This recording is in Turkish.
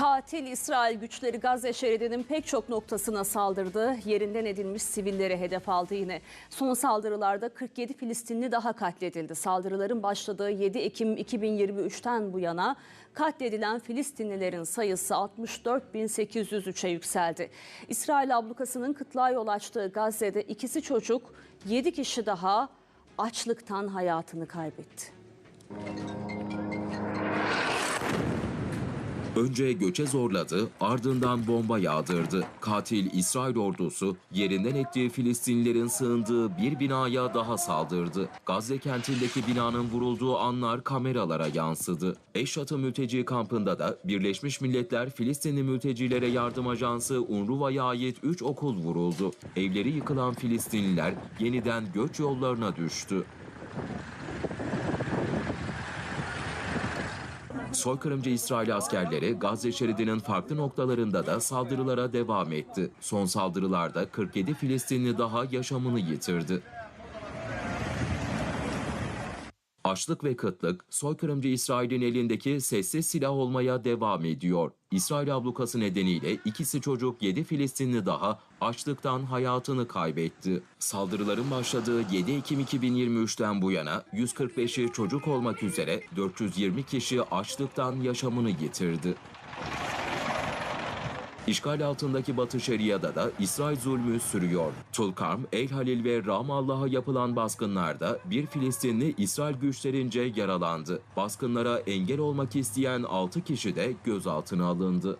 Katil İsrail güçleri Gazze şeridinin pek çok noktasına saldırdı. Yerinden edilmiş sivillere hedef aldı yine. Son saldırılarda 47 Filistinli daha katledildi. Saldırıların başladığı 7 Ekim 2023'ten bu yana katledilen Filistinlilerin sayısı 64.803'e yükseldi. İsrail ablukasının kıtlığa yol açtığı Gazze'de ikisi çocuk, 7 kişi daha açlıktan hayatını kaybetti. Önce göçe zorladı, ardından bomba yağdırdı. Katil İsrail ordusu yerinden ettiği Filistinlilerin sığındığı bir binaya daha saldırdı. Gazze kentindeki binanın vurulduğu anlar kameralara yansıdı. Eşyatı mülteci kampında da Birleşmiş Milletler Filistinli Mültecilere Yardım Ajansı UNRWA'ya ait 3 okul vuruldu. Evleri yıkılan Filistinliler yeniden göç yollarına düştü. Soykırımcı İsrail askerleri Gazze şeridinin farklı noktalarında da saldırılara devam etti. Son saldırılarda 47 Filistinli daha yaşamını yitirdi. Açlık ve kıtlık soykırımcı İsrail'in elindeki sessiz silah olmaya devam ediyor. İsrail ablukası nedeniyle ikisi çocuk 7 Filistinli daha açlıktan hayatını kaybetti. Saldırıların başladığı 7 Ekim 2023'ten bu yana 145'i çocuk olmak üzere 420 kişi açlıktan yaşamını yitirdi. İşgal altındaki Batı Şeria'da da İsrail zulmü sürüyor. Tulkarm, El Halil ve Ramallah'a yapılan baskınlarda bir Filistinli İsrail güçlerince yaralandı. Baskınlara engel olmak isteyen 6 kişi de gözaltına alındı.